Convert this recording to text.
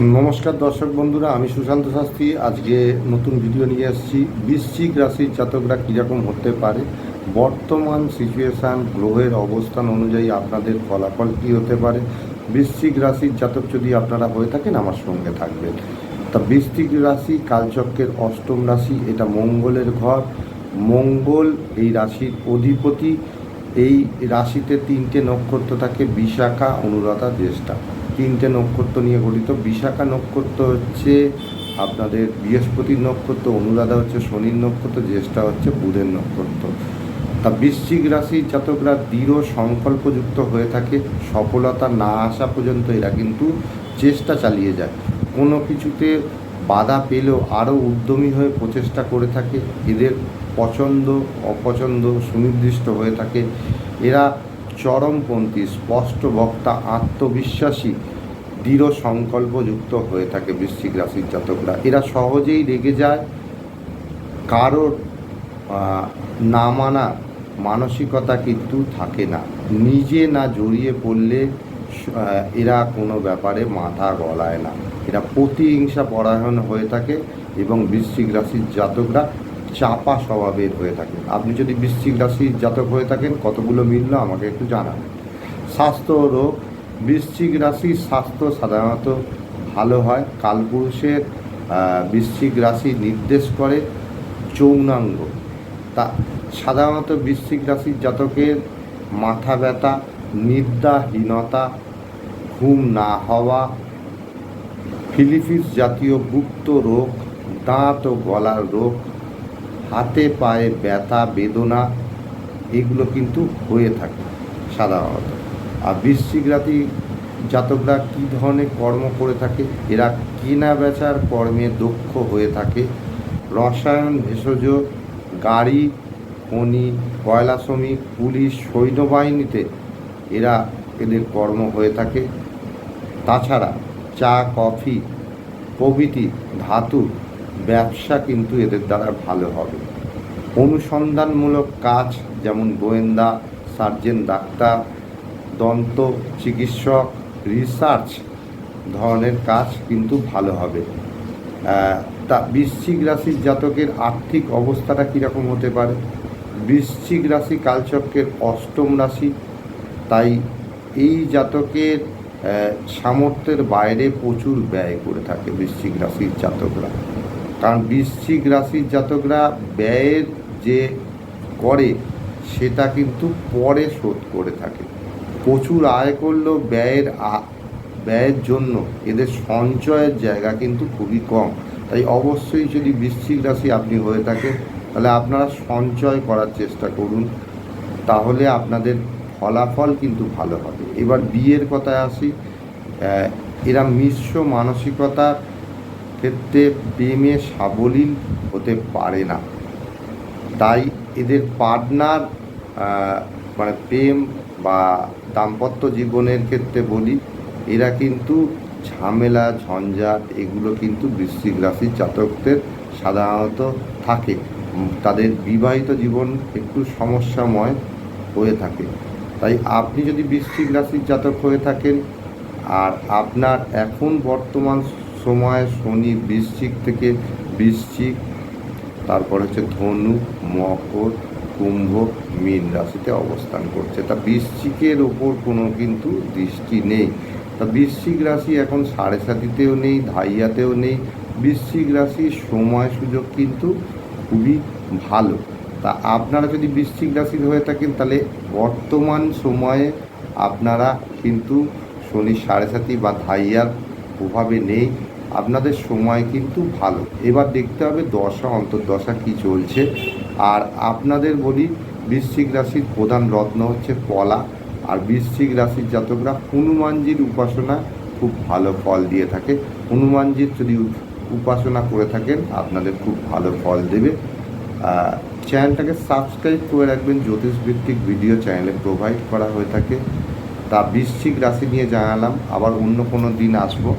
নমস্কার দর্শক বন্ধুরা, আমি সুশান্ত শাস্ত্রী। আজকে নতুন ভিডিও নিয়ে এসেছি। বৃশ্চিক রাশির জাতকরা কীরকম হতে পারে? বর্তমান সিচুয়েশান গ্রহের অবস্থান অনুযায়ী আপনাদের ফলাফল কী হতে পারে? বৃশ্চিক রাশির জাতক যদি আপনারা হয়ে থাকেন, আমার সঙ্গে থাকবেন। তা বৃশ্চিক রাশি কালচক্রের অষ্টম রাশি, এটা মঙ্গলের ঘর। মঙ্গল এই রাশির অধিপতি। এই রাশিতে তিনটে নক্ষত্র থাকে, বিশাখা, অনুরাধা, জ্যেষ্ঠা। তিনটে নক্ষত্র নিয়ে গঠিত। বিশাখা নক্ষত্র হচ্ছে আপনাদের বৃহস্পতির নক্ষত্র, অনুরাধা হচ্ছে শনির নক্ষত্র, জ্যেষ্ঠা হচ্ছে বুধের নক্ষত্র। তা বৃশ্চিক রাশির জাতকরা দৃঢ় সংকল্পযুক্ত হয়ে থাকে। সফলতা না আসা পর্যন্ত এরা কিন্তু চেষ্টা চালিয়ে যায়। কোনো কিছুতে বাধা পেলেও আরও উদ্যমী হয়ে প্রচেষ্টা করে থাকে। এদের পছন্দ, অপছন্দ সুনির্দিষ্ট হয়ে থাকে। এরা চরমপন্থী স্পষ্ট বক্তা আত্মবিশ্বাসী, দৃঢ় সংকল্পযুক্ত হয়ে থাকে বৃশ্চিক রাশির জাতকরা। এরা সহজেই রেগে যায়, কারোর না মানা মানসিকতা কিন্তু থাকে না। নিজে না জড়িয়ে পড়লে এরা কোনো ব্যাপারে মাথা গলায় না। এরা প্রতিহিংসা পরায়ণ হয়ে থাকে এবং বৃশ্চিক রাশির জাতকরা চাপা স্বভাবের হয়ে থাকে। আপনি যদি বৃশ্চিক রাশির জাতক হয়ে থাকেন, কতগুলো মিলল আমাকে একটু জানান। স্বাস্থ্য রোগ, বৃশ্চিক রাশির স্বাস্থ্য সাধারণত ভালো হয়, কালপুরুষের বৃশ্চিক রাশি নির্দেশ করে যৌনাঙ্গ। তা সাধারণত বৃশ্চিক রাশির জাতকের মাথা ব্যথা, নিদ্রাহীনতা, ঘুম না হওয়া, ফিলিপিস জাতীয় গুপ্ত রোগ, দাঁত ও গলার রোগ হাতে, পায়ে ব্যথা, বেদনা, এগুলো কিন্তু হয়ে থাকে সাধারণত। আর বৃশ্চিক রাতি জাতকরা কী ধরনের কর্ম করে থাকে? এরা কেনা বেচার কর্মে দক্ষ হয়ে থাকে। রসায়ন, ভেষজ, গাড়ি, খনি, কয়লা শ্রমিক, পুলিশ, সৈন্যবাহিনীতে এরা এদের কর্ম হয়ে থাকে। তাছাড়া চা, কফি, প্রভৃতি ধাতু ব্যবসা কিন্তু এদের দ্বারা ভালো হবে। অনুসন্ধানমূলক কাজ যেমন গোয়েন্দা, সার্জেন ডাক্তার, দন্ত চিকিৎসক, রিসার্চ ধরনের কাজ কিন্তু ভালো হবে। তা বৃশ্চিক রাশির জাতকের আর্থিক অবস্থাটা কীরকম হতে পারে? বৃশ্চিক রাশি কালচক্রের অষ্টম রাশি, তাই এই জাতকের সামর্থ্যের বাইরে প্রচুর ব্যয় করে থাকে বৃশ্চিক রাশির জাতকরা। কারণ বৃশ্চিক রাশির জাতকরা ব্যয়ের যে করে, সেটা কিন্তু পরে শোধ করে থাকে। প্রচুর আয় করলেও ব্যয়ের ব্যয়ের জন্য এদের সঞ্চয়ের জায়গা কিন্তু খুবই কম। তাই অবশ্যই যদি বৃশ্চিক রাশি আপনি হয়ে থাকেন, তাহলে আপনারা সঞ্চয় করার চেষ্টা করুন, তাহলে আপনাদের ফলাফল কিন্তু ভালো হবে। এবার বিয়ের কথায় আসি এরা মিশ্র মানসিকতার ক্ষেত্রে প্রেমে সাবলীল হতে পারে না। তাই এদের পার্টনার মানে প্রেম বা দাম্পত্য জীবনের ক্ষেত্রে বলি, এরা কিন্তু ঝামেলা, ঝঞ্ঝাট, এগুলো কিন্তু বৃশ্চিক রাশির জাতকদের সাধারণত থাকে। তাদের বিবাহিত জীবন একটু সমস্যাময় হয়ে থাকে। তাই আপনি যদি বৃশ্চিক রাশির জাতক হয়ে থাকেন, আর আপনার এখন বর্তমান সময়ে শনি বৃশ্চিক থেকে বৃশ্চিক, তারপর হচ্ছে ধনু, মকর, কুম্ভ, মীন রাশিতে অবস্থান করছে। তা বৃশ্চিকের ওপর কোনো কিন্তু দৃষ্টি নেই। তা বৃশ্চিক রাশি এখন সাড়ে সাতিতেও নেই, ধাইয়াতেও নেই। বৃশ্চিক রাশির সময় সুযোগ কিন্তু খুবই ভালো। তা আপনারা যদি বৃশ্চিক রাশির হয়ে থাকেন, তাহলে বর্তমান সময়ে আপনারা কিন্তু শনি সাড়ে সাতি বা ধাইয়ার প্রভাবে নেই। আপনাদের সময় কিন্তু ভালো। এবার দেখতে হবে দশা, অন্তর্দশা কি চলছে। আর আপনাদের বলি, বৃশ্চিক রাশির প্রধান রত্ন হচ্ছে পলা আর বৃশ্চিক রাশির জাতকরা হনুমানজির উপাসনা খুব ভালো ফল দিয়ে থাকে। হনুমানজির যদি উপাসনা করে থাকেন, আপনাদের খুব ভালো ফল দেবে। চ্যানেলটাকে সাবস্ক্রাইব করে রাখবেন। জ্যোতিষভিত্তিক ভিডিও চ্যানেলে প্রোভাইড করা হয়ে থাকে। তা বৃশ্চিক রাশি নিয়ে জানালাম। আবার অন্য কোনো দিন আসব।